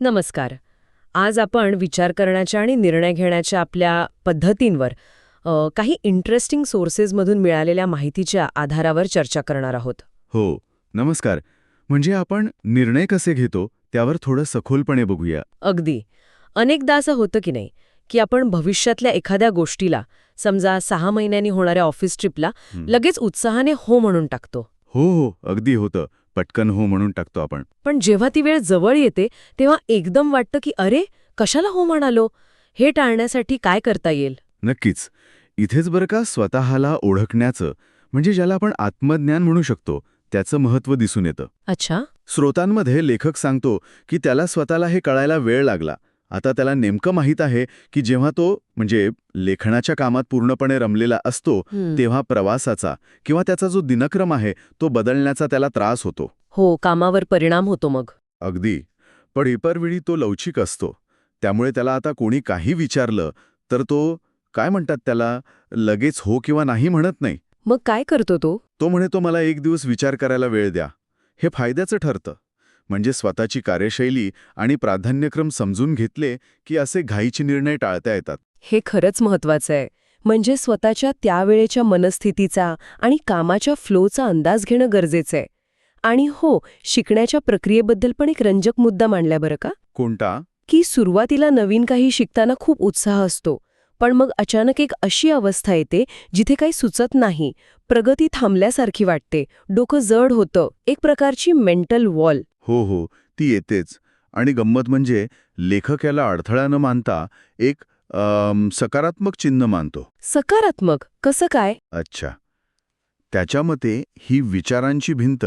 नमस्कार. आज आपण विचार करण्याच्या आणि निर्णय घेण्याच्या आपल्या पद्धतींवर काही इंटरेस्टिंग सोर्सेसमधून मिळालेल्या माहितीच्या आधारावर चर्चा करणार आहोत. हो नमस्कार. म्हणजे आपण निर्णय कसे घेतो त्यावर थोडं सखोलपणे बघूया. अगदी. अनेकदा असं होतं की नाही की आपण भविष्यातल्या एखाद्या गोष्टीला समजा सहा महिन्यांनी होणाऱ्या ऑफिस ट्रिपला. लगेच उत्साहाने हो म्हणून टाकतो. हो हो अगदी होतं. पटकन हो म्हणून टाकतो आपण. पण जेव्हा ती वेळ जवळ येते तेव्हा एकदम वाटतं की अरे कशाला हो म्हणालो? हे टाळण्यासाठी काय करता येईल? नक्कीच. इथेच बरं का स्वतःला ओळखण्याचं म्हणजे ज्याला आपण आत्मज्ञान म्हणू शकतो त्याचं महत्त्व दिसून येतं. अच्छा. स्रोतांमध्ये लेखक सांगतो की त्याला स्वतःला हे कळायला वेळ लागला. आता त्याला नेमकं माहीत आहे की जेव्हा तो म्हणजे लेखनाच्या कामात पूर्णपणे रमलेला असतो. तेव्हा प्रवासाचा किंवा त्याचा जो दिनक्रम आहे तो बदलण्याचा त्याला त्रास होतो. हो कामावर परिणाम होतो मग. अगदी. पण इतर वेळी तो लवचिक असतो. त्यामुळे त्याला आता कोणी काही विचारलं तर तो काय म्हणतात त्याला लगेच हो किंवा नाही म्हणत नाही. मग काय करतो तो? तो म्हणतो मला एक दिवस विचार करायला वेळ द्या. हे फायद्याचं ठरतं. म्हणजे स्वतःची कार्यशैली आणि प्राधान्यक्रम समजून घेतले की असे घाईचे निर्णय टाळता येतात. हे खरंच महत्वाचं आहे. म्हणजे स्वतःच्या त्यावेळेच्या मनस्थितीचा आणि कामाच्या फ्लोचा अंदाज घेणं गरजेचं आहे. आणि हो शिकण्याच्या प्रक्रियेबद्दल पण एक रंजक मुद्दा मांडला बरं का? कोणता? की सुरुवातीला नवीन काही शिकताना खूप उत्साह असतो. पण मग अचानक एक अशी अवस्था येते जिथे काही सुचत नाही. प्रगती थांबल्यासारखी वाटते. डोकं जड होतं. एक प्रकारची मेंटल वॉल हो हो ती येतेच. आणि गंमत म्हणजे लेखक याला अडथळा न मानता एक अम, सकारात्मक चिन्ह मानतो. सकारात्मक? कसं काय? अच्छा. त्याच्या मते ही विचारांची भिंत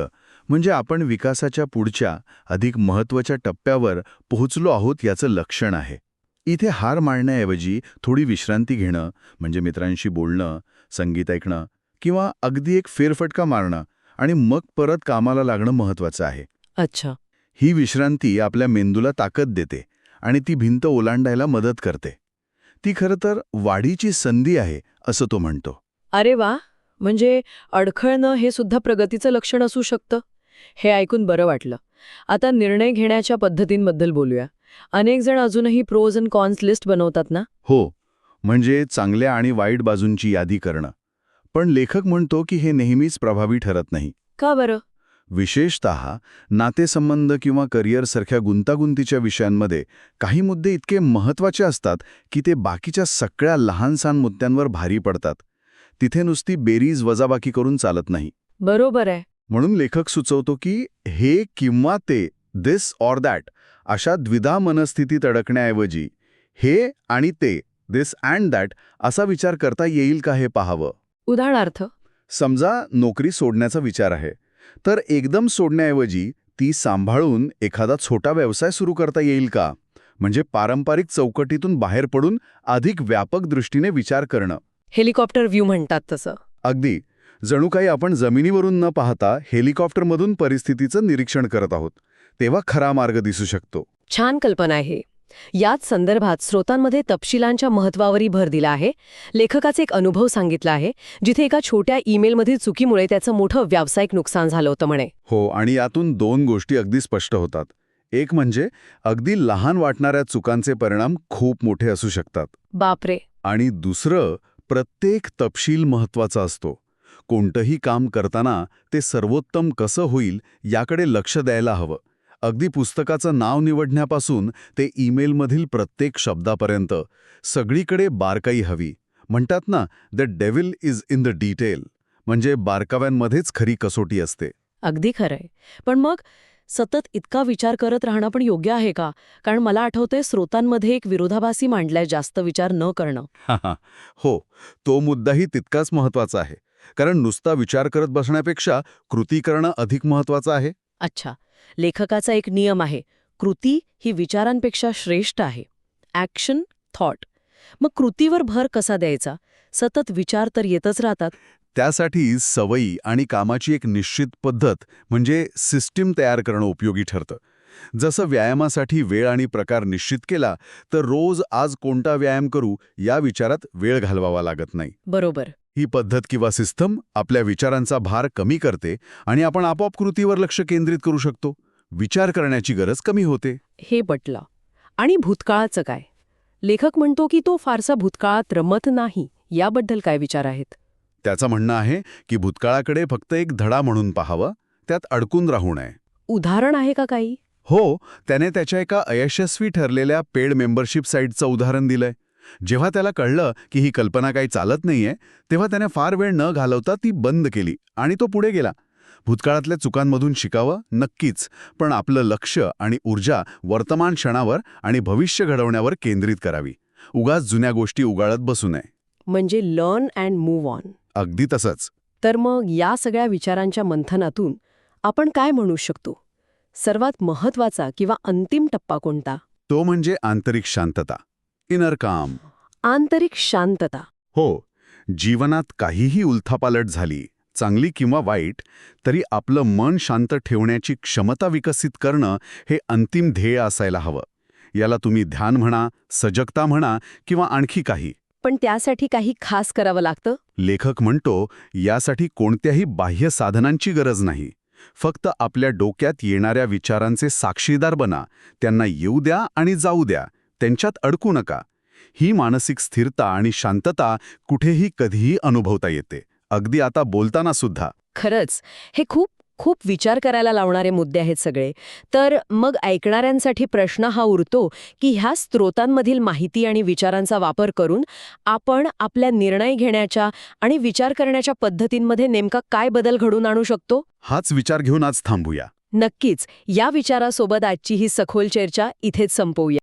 म्हणजे आपण विकासाच्या पुढच्या अधिक महत्त्वाच्या टप्प्यावर पोहोचलो आहोत याचं लक्षण आहे. इथे हार मारण्याऐवजी थोडी विश्रांती घेणं म्हणजे मित्रांशी बोलणं संगीत ऐकणं किंवा अगदी एक फेरफटका मारणं आणि मग परत कामाला लागणं महत्त्वाचं आहे. अच्छा. ही विश्रांती आपल्या मेंदूला ताकद देते आणि ती भिंत ओलांडायला मदत करते. ती खरं तर वाढीची संधी आहे असं तो म्हणतो. अरे वा! म्हणजे अडखळणं हे सुद्धा प्रगतीचं लक्षण असू शकतं? हे ऐकून बरं वाटलं. आता निर्णय घेण्याच्या पद्धतींबद्दल बोलूया. अनेक जण अजूनही प्रोज अँड कॉन्स लिस्ट बनवतात ना? हो. म्हणजे चांगल्या आणि वाईट बाजूंची यादी करणं. पण लेखक म्हणतो की हे नेहमीच प्रभावी ठरत नाही. का बरं? विशेषत नातेसंबंध किंवा करिअरसारख्या गुंतागुंतीच्या विषयांमध्ये काही मुद्दे इतके महत्त्वाचे असतात की ते बाकीच्या सगळ्या लहानसहान मुद्द्यांवर भारी पडतात. तिथे नुसती बेरीज वजाबाकी करून चालत नाही. बरोबर आहे. म्हणून लेखक सुचवतो की हे किंवा ते दिस ऑर दॅट अशा द्विधा मनस्थितीत अडकण्याऐवजी हे आणि ते दिस अँड दॅट असा विचार करता येईल का हे पाहावं? उदाहरणार्थ? समजा नोकरी सोडण्याचा विचार आहे. तर एकदम सोडण्याऐवजी ती सांभाळून एखादा छोटा व्यवसाय सुरू करता येईल का? म्हणजे पारंपरिक चौकटीतून बाहेर पडून अधिक व्यापक दृष्टीने विचार करणं. हेलिकॉप्टर व्ह्यू म्हणतात तसं. अगदी. जणू काही आपण जमिनीवरून न पाहता हेलिकॉप्टरमधून परिस्थितीचं निरीक्षण करत आहोत. तेव्हा खरा मार्ग दिसू शकतो. छान कल्पना आहे. याच संदर्भात स्रोतांमध्ये तपशिलांच्या महत्वावरही भर दिला आहे. लेखकाचे एक अनुभव सांगितला आहे जिथे एका छोट्या ईमेलमधील चुकीमुळे त्याचं मोठं व्यावसायिक नुकसान झालं होतं म्हणे. हो आणि यातून दोन गोष्टी अगदी स्पष्ट होतात. एक म्हणजे अगदी लहान वाटणाऱ्या चुकांचे परिणाम खूप मोठे असू शकतात. बापरे! आणि दुसरं प्रत्येक तपशील महत्त्वाचा असतो. कोणतंही काम करताना ते सर्वोत्तम कसं होईल याकडे लक्ष द्यायला हवं. अगदी पुस्तकाचं नाव निवडण्यापासून ते ईमेलमधील प्रत्येक शब्दापर्यंत सगळीकडे बारकाई हवी. म्हणतात ना the devil is in the detail म्हणजे बारकाव्यांमध्येच खरी कसोटी असते. अगदी खरंय. पण मग सतत इतका विचार करत राहणं पण योग्य आहे का? कारण मला आठवतंय स्रोतांमध्ये एक विरोधाभासी मांडलाय जास्त विचार न करणं. हा हा. हो तो मुद्दाही तितकाच महत्त्वाचा आहे. कारण नुसता विचार करत बसण्यापेक्षा कृती करणं अधिक महत्वाचं आहे. अच्छा. लेखकाचा एक नियम आहे कृती ही विचारांपेक्षा श्रेष्ठ आहे. ॲक्शन थॉट मग कृतीवर भर कसा द्यायचा? सतत विचार तर येतच राहतात. त्यासाठी सवयी आणि कामाची एक निश्चित पद्धत म्हणजे सिस्टीम तयार करणं उपयोगी ठरतं. जसं व्यायामासाठी वेळ आणि प्रकार निश्चित केला तर रोज आज कोणता व्यायाम करू या विचारात वेळ घालवावा लागत नाही. बरोबर. ही पद्धत किंवा सिस्टम आपल्या विचारांचा भार कमी करते आणि आपण आपोआप कृतीवर लक्ष केंद्रित करू शकतो. विचार करण्याची गरज कमी होते. हे पटलं आणि भूतकाळाचं काय? लेखक म्हणतो की तो फारसा भूतकाळात रमत नाही. याबद्दल काय विचार आहेत? त्याचं म्हणणं आहे की भूतकाळाकडे फक्त एक धडा म्हणून पाहावं त्यात अडकून राहू नये. उदाहरण आहे का काही? हो त्याने त्याच्या एका अयशस्वी ठरलेल्या पेड मेंबरशिप साईटचं उदाहरण दिलंय. जेव्हा त्याला कळलं की ही कल्पना काही चालत नाहीये तेव्हा त्याने फार वेळ न घालवता ती बंद केली आणि तो पुढे गेला. भूतकाळातल्या चुकांमधून शिकावं नक्कीच पण आपलं लक्ष आणि ऊर्जा वर्तमान क्षणावर आणि भविष्य घडवण्यावर केंद्रित करावी. उगाच जुन्या गोष्टी उगाळत बसू नये. म्हणजे लर्न अँड मूव्ह ऑन अगदी तसंच. तर मग या सगळ्या विचारांच्या मंथनातून आपण काय म्हणू शकतो? सर्वात महत्त्वाचा किंवा अंतिम टप्पा कोणता? तो म्हणजे आंतरिक शांतता. इनर काम. आंतरिक शांतता. हो जीवनात काहीही उलथापालट झाली चांगली किंवा वाईट तरी आपलं मन शांत ठेवण्याची क्षमता विकसित करणं हे अंतिम ध्येय असायला हवं. याला तुम्ही ध्यान म्हणा सजगता म्हणा किंवा आणखी काही. पण त्यासाठी काही खास करावं लागतं? लेखक म्हणतो यासाठी कोणत्याही बाह्य साधनांची गरज नाही. फक्त आपल्या डोक्यात येणाऱ्या विचारांचे साक्षीदार बना त्यांना येऊ द्या आणि जाऊ द्या त्यांच्यात अडकू नका. ही मानसिक स्थिरता आणि शांतता कुठेही कधीही अनुभवता येते. अगदी आता बोलताना सुद्धा. खरंच हे खूप खूप विचार करायला लावणारे मुद्दे आहेत सगळे. तर मग ऐकणाऱ्यांसाठी प्रश्न हा उरतो की ह्या स्त्रोतांमधील माहिती आणि विचारांचा वापर करून आपण आपल्या निर्णय घेण्याच्या आणि विचार करण्याच्या पद्धतींमध्ये नेमका काय बदल घडून आणू शकतो? हाच विचार घेऊन आज थांबूया. नक्कीच या विचारासोबत आजची ही सखोल चर्चा इथेच संपवूया.